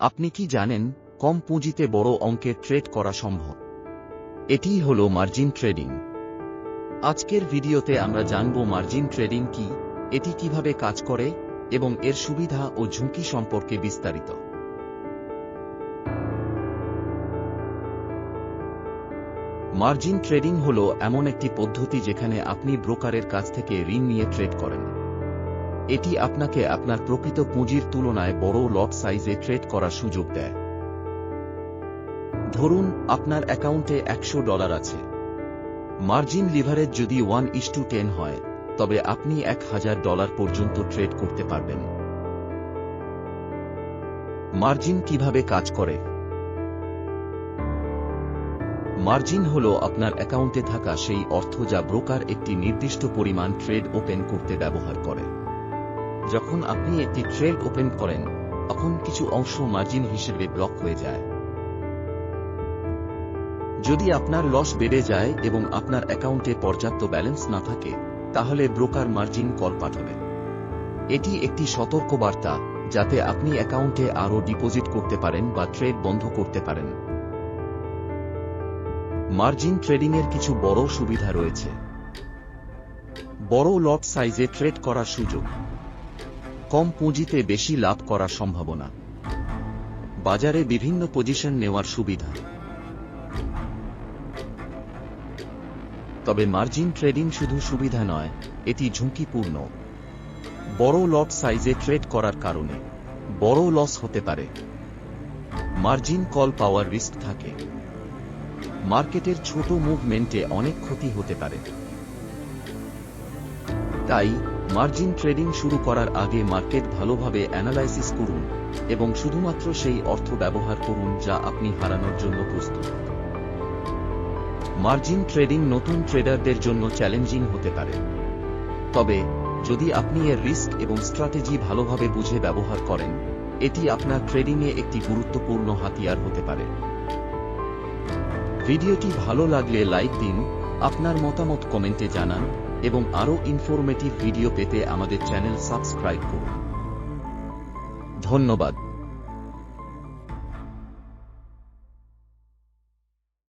আপনি কি জানেন, কম পুঁজিতে বড় অঙ্কের ট্রেড করা সম্ভব? এটিই হল মার্জিন ট্রেডিং আজকের ভিডিওতে আমরা জানব মার্জিন ট্রেডিং কি, এটি কীভাবে কাজ করে, এবং এর সুবিধা ও ঝুঁকি সম্পর্কে বিস্তারিত। মার্জিন ট্রেডিং হল এমন একটি পদ্ধতি যেখানে আপনি ব্রোকারের কাছ থেকে ঋণ নিয়ে ট্রেড করেন। এটি আপনাকে আপনার প্রকৃত পুঁজির তুলনায় বড় লট সাইজে ট্রেড করার সুযোগ দেয়। ধরুন, আপনার অ্যাকাউন্টে একশো ডলার আছে। মার্জিন লিভারেজ যদি ওয়ান ইস টু টেন হয়, তবে আপনি এক হাজার ডলার পর্যন্ত ট্রেড করতে পারবেন। মার্জিন কীভাবে কাজ করে? মার্জিন হল আপনার অ্যাকাউন্টে থাকা সেই অর্থ যা ব্রোকার একটি নির্দিষ্ট পরিমাণ ট্রেড ওপেন করতে ব্যবহার করে। যখন আপনি একটি ট্রেড ওপেন করেন, তখন কিছু অংশ মার্জিন হিসেবে ব্লক হয়ে যায়। যদি আপনার লস বেড়ে যায় এবং আপনার অ্যাকাউন্টে পর্যাপ্ত ব্যালেন্স না থাকে, তাহলে ব্রোকার মার্জিন কল পাঠাবে। এটি একটি সতর্কবার্তা, যাতে আপনি অ্যাকাউন্টে আরও ডিপোজিট করতে পারেন বা ট্রেড বন্ধ করতে পারেন। মার্জিন ট্রেডিংয়ের কিছু বড় সুবিধা রয়েছে। বড় লট সাইজে ট্রেড করার সুযোগ। কম পুঁজিতে বেশি লাভ করার সম্ভাবনা। বাজারে বিভিন্ন পজিশন নেওয়ার সুবিধা। তবে মার্জিন ট্রেডিং শুধু সুবিধা নয়, এটি ঝুঁকিপূর্ণ। বড় লট সাইজে ট্রেড করার কারণে বড় লস হতে পারে। মার্জিন কল পাওয়ার রিস্ক থাকে। মার্কেটের ছোট মুভমেন্টে অনেক ক্ষতি হতে পারে। তাই মার্জিন ট্রেডিং শুরু করার আগে মার্কেট ভালোভাবে অ্যানালাইসিস করুন এবং শুধুমাত্র সেই অর্থ ব্যবহার করুন যা আপনি হারানোর জন্য প্রস্তুত। মার্জিন ট্রেডিং নতুন ট্রেডারদের জন্য চ্যালেঞ্জিং হতে পারে। তবে, যদি আপনি এর রিস্ক এবং স্ট্র্যাটেজি ভালোভাবে বুঝে ব্যবহার করেন, এটি আপনার ট্রেডিংয়ে একটি গুরুত্বপূর্ণ হাতিয়ার হতে পারে। ভিডিওটি ভালো লাগলে লাইক দিন, আপনার মতামত কমেন্টে জানান এবং আরও ইনফরমেটিভ ভিডিও পেতে আমাদের চ্যানেল সাবস্ক্রাইব করুন। ধন্যবাদ।